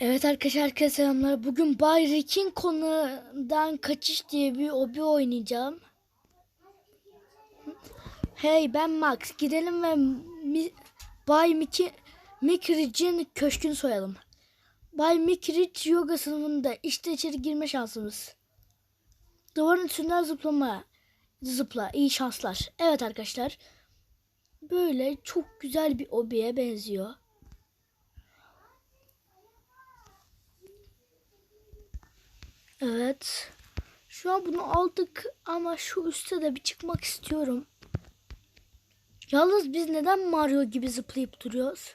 Evet arkadaşlar herkese selamlar. Bugün Bay Rick'in konudan kaçış diye bir obi oynayacağım. Hey ben Max. Gidelim ve Mi- Bay Mickey Mickridge'in köşkünü soyalım. Bay Mickridge yoga sınıfında işte içeri girme şansımız. Duvarın üstünden zıplama. Zıpla. iyi şanslar. Evet arkadaşlar. Böyle çok güzel bir obiye benziyor. Evet. Şu an bunu aldık ama şu üste de bir çıkmak istiyorum. Yalnız biz neden Mario gibi zıplayıp duruyoruz?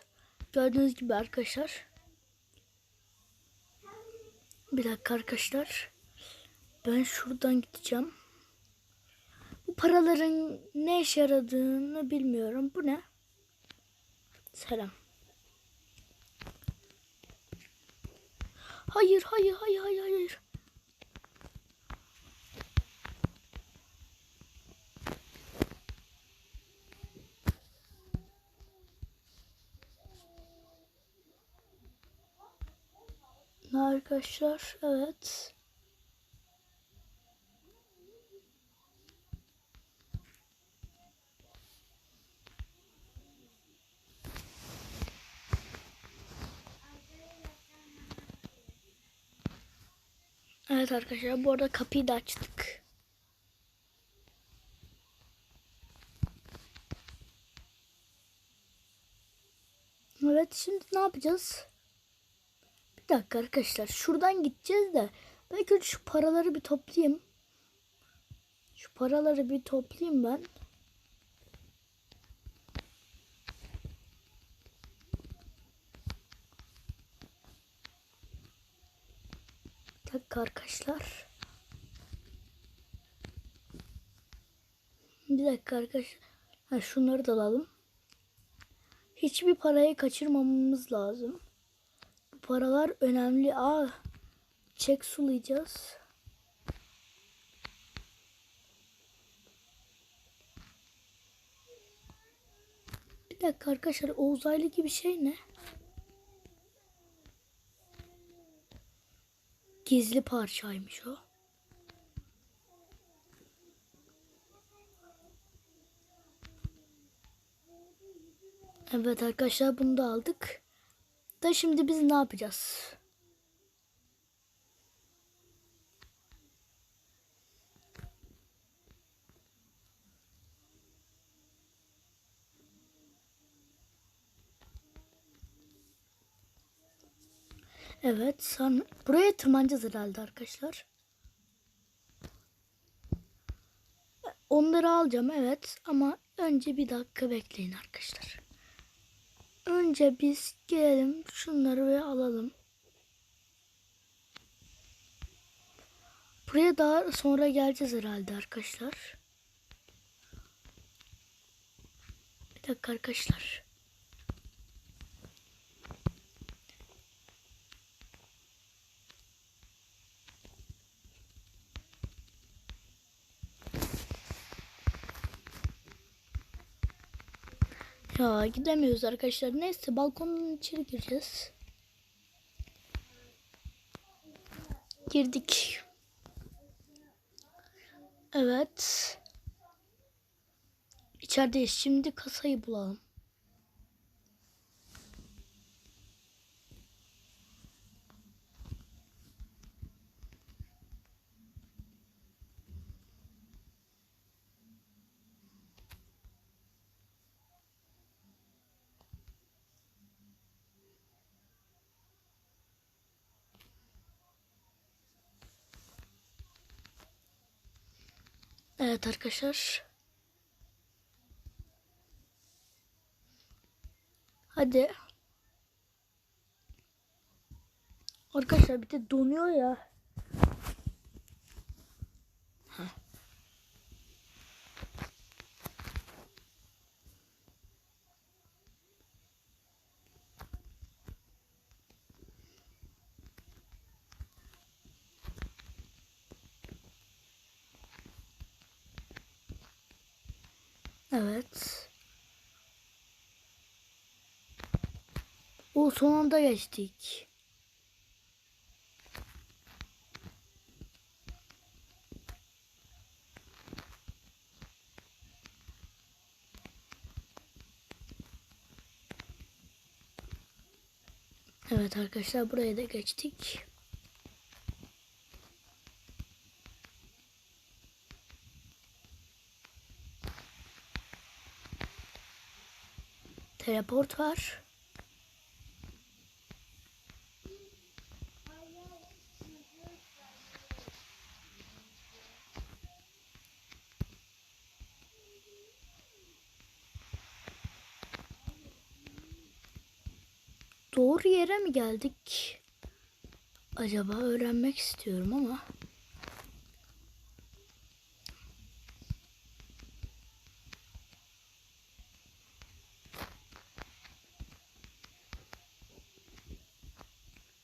Gördüğünüz gibi arkadaşlar. Bir dakika arkadaşlar. Ben şuradan gideceğim. Bu paraların ne işe yaradığını bilmiyorum. Bu ne? Selam. Hayır, hayır, hayır, hayır, hayır. Arkadaşlar evet. Evet arkadaşlar bu arada kapıyı da açtık. Evet şimdi ne yapacağız? Dakika arkadaşlar şuradan gideceğiz de belki önce şu paraları bir toplayayım. Şu paraları bir toplayayım ben. Bir dakika arkadaşlar. Bir dakika arkadaşlar. Ha, şunları da alalım. Hiçbir parayı kaçırmamamız lazım. Paralar önemli. Aa, çek sulayacağız. Bir dakika arkadaşlar o uzaylı gibi şey ne? Gizli parçaymış o. Evet arkadaşlar bunu da aldık. Da şimdi biz ne yapacağız? Evet, sen buraya tırmanacağız herhalde arkadaşlar. Onları alacağım evet ama önce bir dakika bekleyin arkadaşlar. Önce biz gelelim şunları ve alalım. Buraya daha sonra geleceğiz herhalde arkadaşlar. Bir dakika arkadaşlar. Gidemiyoruz arkadaşlar. Neyse balkonun içeri gireceğiz. Girdik. Evet. İçerideyiz. Şimdi kasayı bulalım. Evet arkadaşlar. Hadi. Arkadaşlar bir de donuyor ya. Evet. O son anda geçtik. Evet arkadaşlar buraya da geçtik. Teleport var. Doğru yere mi geldik? Acaba öğrenmek istiyorum ama.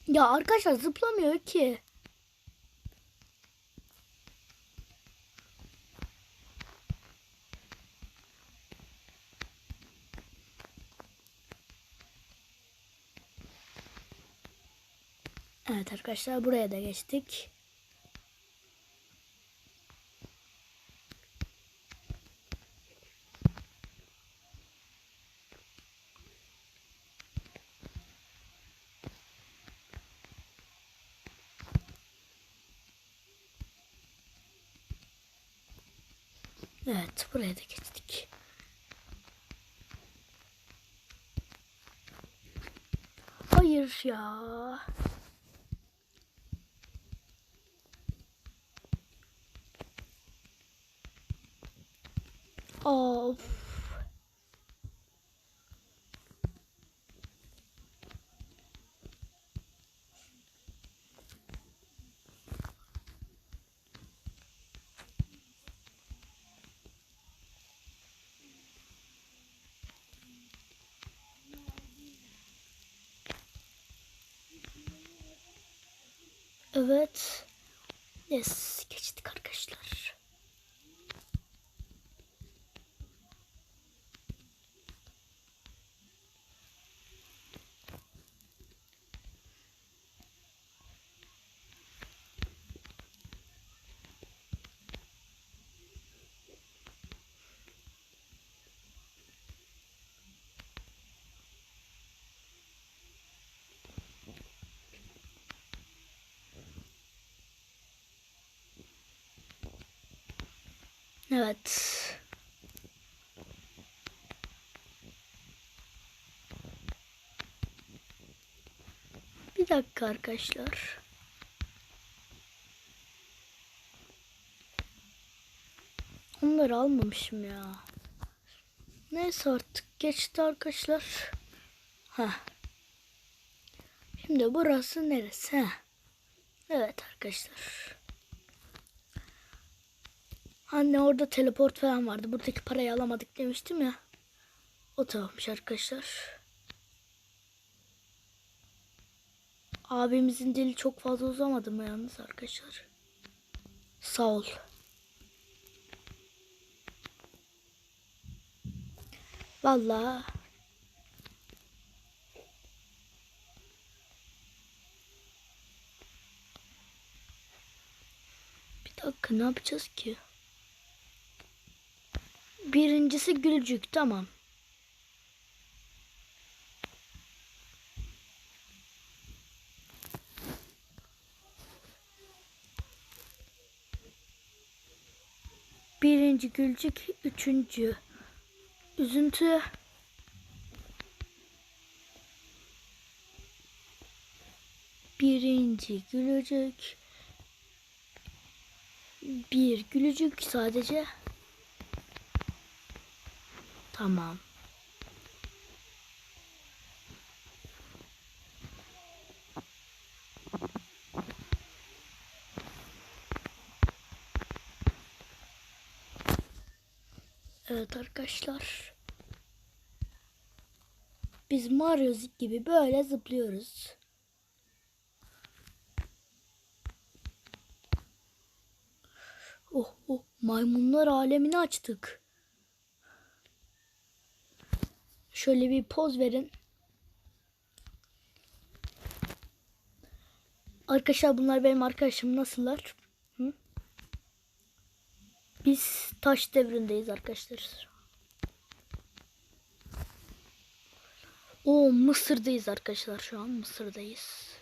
Ya arkadaşlar zıplamıyor ki. Evet arkadaşlar buraya da geçtik. Evet buraya da geçtik. Hayır ya. Of. Evet. Yes, geçtik arkadaşlar. Evet. Bir dakika arkadaşlar. Onları almamışım ya. Neyse artık geçti arkadaşlar. Ha. Şimdi burası neresi? Evet arkadaşlar. Anne orada teleport falan vardı. Buradaki parayı alamadık demiştim ya. O tamammış arkadaşlar. Abimizin dili çok fazla uzamadı mı yalnız arkadaşlar? Sağ ol. Vallahi Bir dakika ne yapacağız ki? Birincisi gülcük tamam. Birinci gülcük, üçüncü üzüntü. Birinci gülücük. Bir gülücük sadece. Tamam. Evet arkadaşlar. Biz Mario gibi böyle zıplıyoruz. Oh oh maymunlar alemini açtık. Şöyle bir poz verin. Arkadaşlar bunlar benim arkadaşım nasıllar? Hı? Biz taş devrindeyiz arkadaşlar. O Mısır'dayız arkadaşlar şu an Mısır'dayız.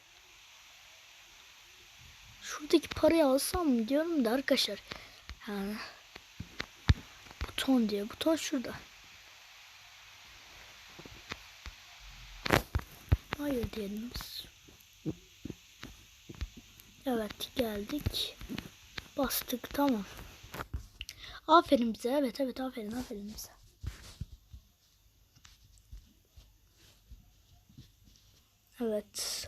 Şuradaki parayı alsam diyorum da arkadaşlar. Yani buton diye buton şurada. Hayır diyelim biz. Evet geldik. Bastık tamam. Aferin bize evet evet aferin aferin bize. Evet.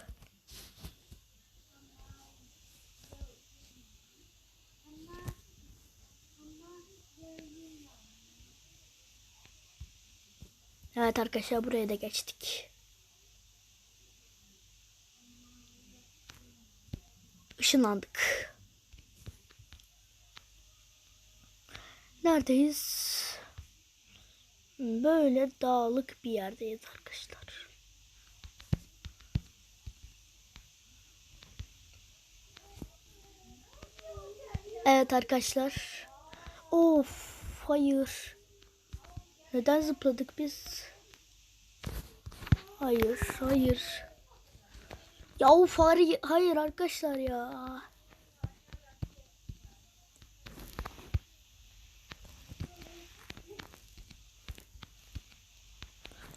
Evet arkadaşlar buraya da geçtik. Işınlandık. Neredeyiz? Böyle dağlık bir yerdeyiz arkadaşlar. Evet arkadaşlar. Of hayır. Neden zıpladık biz? Hayır, hayır. Ya o fare hayır arkadaşlar ya.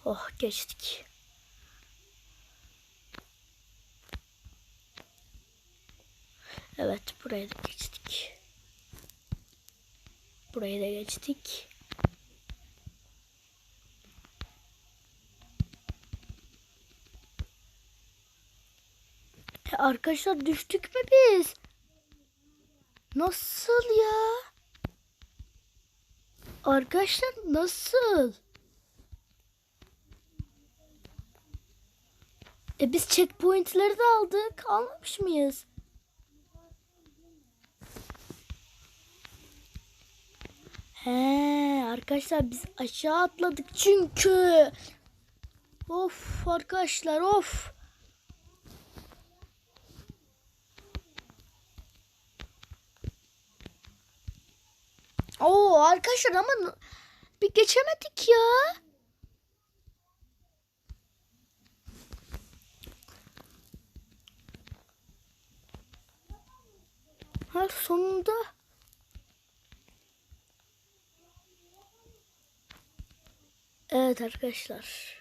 Oh geçtik. Evet buraya da geçtik. Buraya da geçtik. Arkadaşlar düştük mü biz? Nasıl ya? Arkadaşlar nasıl? E biz checkpointleri de aldık. Almamış mıyız? He arkadaşlar biz aşağı atladık çünkü. Of arkadaşlar of. Oo arkadaşlar ama bir geçemedik ya. Ha sonunda. Evet arkadaşlar.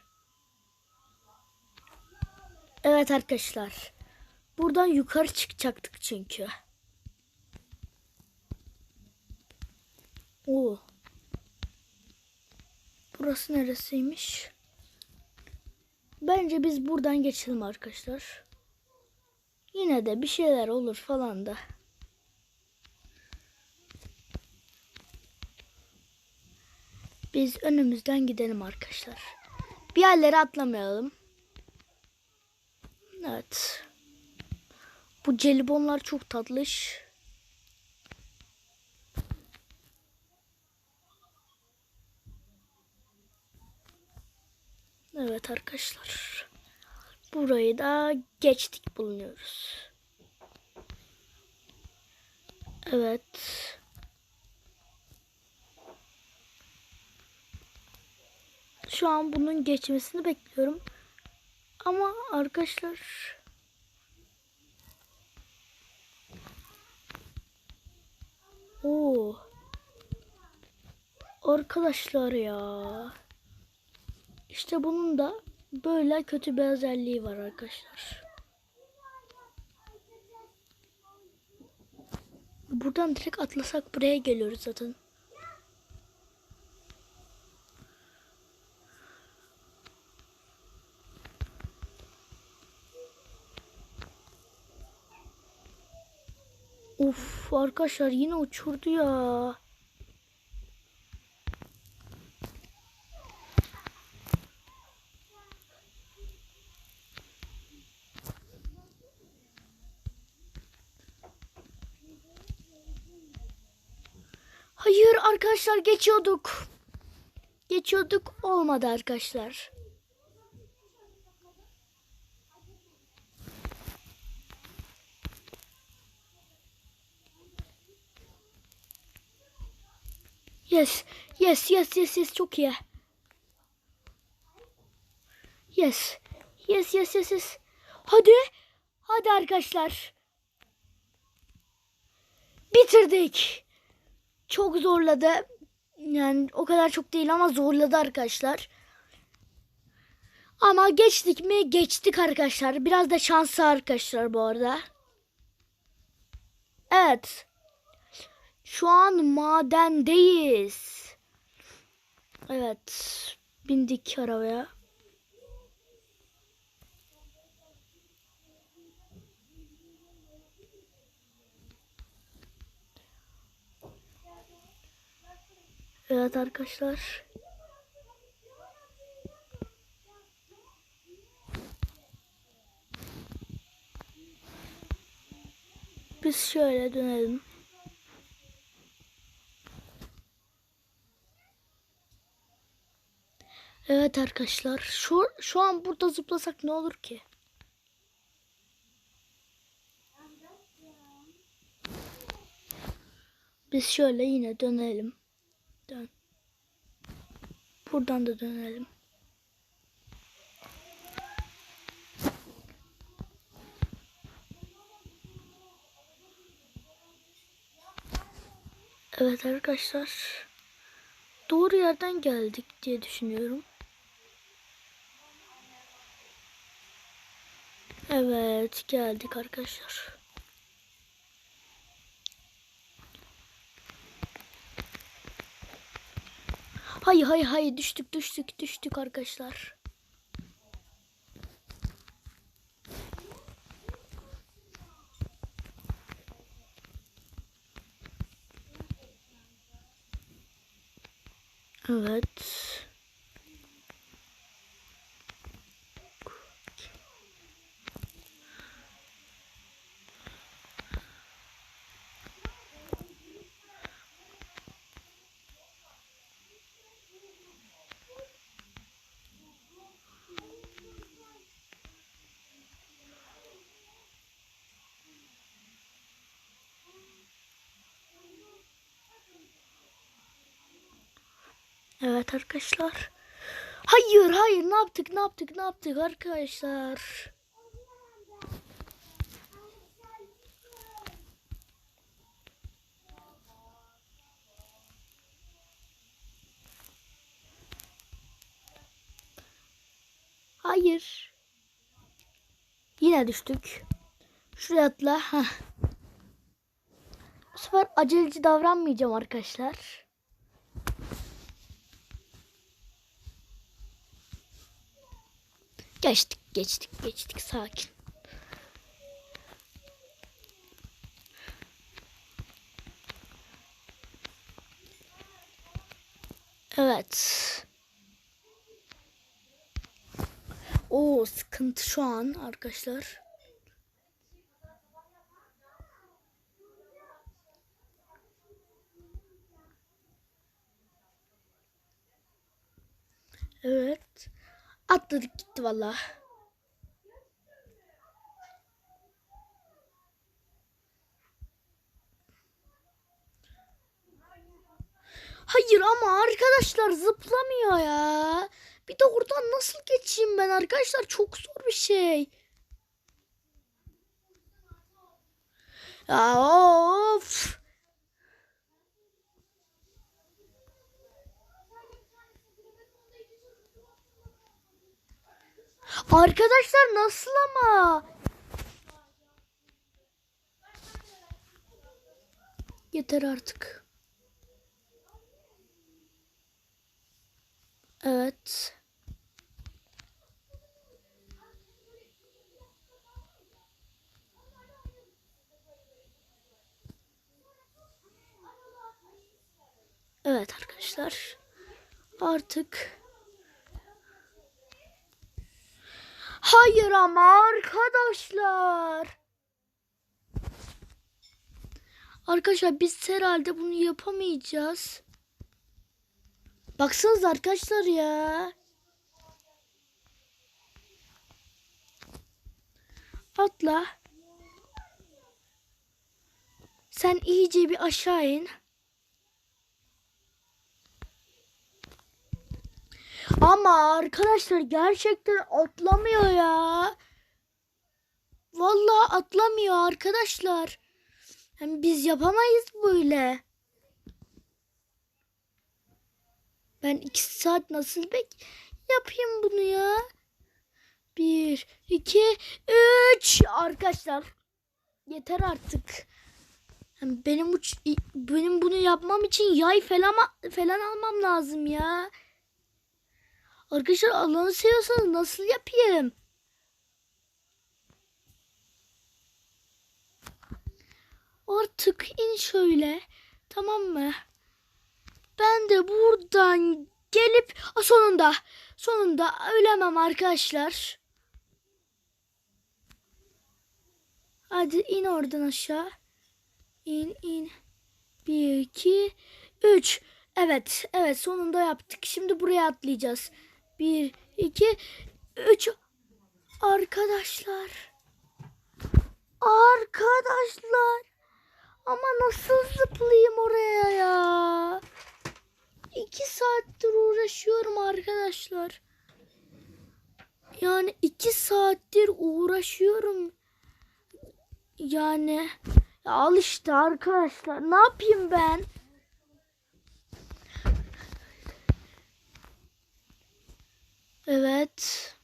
Evet arkadaşlar. Buradan yukarı çıkacaktık çünkü. Oo. Burası neresiymiş? Bence biz buradan geçelim arkadaşlar. Yine de bir şeyler olur falan da. Biz önümüzden gidelim arkadaşlar. Bir yerlere atlamayalım. Evet. Bu jelibonlar çok tatlış. Evet arkadaşlar. Burayı da geçtik bulunuyoruz. Evet. Şu an bunun geçmesini bekliyorum. Ama arkadaşlar Oo. Arkadaşlar ya. İşte bunun da böyle kötü bir özelliği var arkadaşlar. Buradan direkt atlasak buraya geliyoruz zaten. Of arkadaşlar yine uçurdu ya. Hayır arkadaşlar geçiyorduk. Geçiyorduk olmadı arkadaşlar. Yes, yes, yes, yes, yes çok iyi. Yes. Yes yes yes yes. Hadi. Hadi arkadaşlar. Bitirdik. Çok zorladı. Yani o kadar çok değil ama zorladı arkadaşlar. Ama geçtik mi? Geçtik arkadaşlar. Biraz da şanslı arkadaşlar bu arada. Evet. Şu an madendeyiz. Evet. Bindik arabaya. Evet arkadaşlar. Biz şöyle dönelim. Evet arkadaşlar. Şu şu an burada zıplasak ne olur ki? Biz şöyle yine dönelim. Dön. Buradan da dönelim. Evet arkadaşlar. Doğru yerden geldik diye düşünüyorum. Evet geldik arkadaşlar. Hayır hayır hayır düştük düştük düştük arkadaşlar. Evet. Evet arkadaşlar. Hayır hayır ne yaptık ne yaptık ne yaptık arkadaşlar. Hayır. Yine düştük. Şuraya atla. Bu sefer aceleci davranmayacağım arkadaşlar. Geçtik, geçtik, geçtik. Sakin. Evet. O sıkıntı şu an arkadaşlar. Evet. Atladık gitti valla. Hayır ama arkadaşlar zıplamıyor ya. Bir de oradan nasıl geçeyim ben arkadaşlar çok zor bir şey. Ya of. Arkadaşlar nasıl ama? Yeter artık. Evet. Evet arkadaşlar. Artık Hayır ama arkadaşlar. Arkadaşlar biz herhalde bunu yapamayacağız. Baksanız arkadaşlar ya. Atla. Sen iyice bir aşağı in. Ama arkadaşlar gerçekten atlamıyor ya. Vallahi atlamıyor arkadaşlar. Hem biz yapamayız böyle. Ben iki saat nasıl bek yapayım bunu ya? Bir, iki, üç. Arkadaşlar yeter artık. Hem benim benim bunu yapmam için yay falan falan almam lazım ya. Arkadaşlar Allah'ını seviyorsanız nasıl yapayım? Artık in şöyle. Tamam mı? Ben de buradan gelip sonunda sonunda ölemem arkadaşlar. Hadi in oradan aşağı. İn in. Bir, iki, üç. Evet, evet sonunda yaptık. Şimdi buraya atlayacağız. Bir, iki, üç. Arkadaşlar. Arkadaşlar. Ama nasıl zıplayayım oraya ya? İki saattir uğraşıyorum arkadaşlar. Yani iki saattir uğraşıyorum. Yani ya al işte arkadaşlar. Ne yapayım ben? Evet.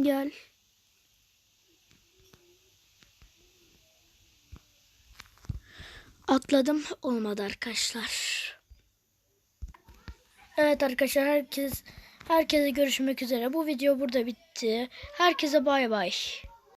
Gel. Atladım olmadı arkadaşlar. Evet arkadaşlar herkes herkese görüşmek üzere. Bu video burada bitti. Herkese bay bay.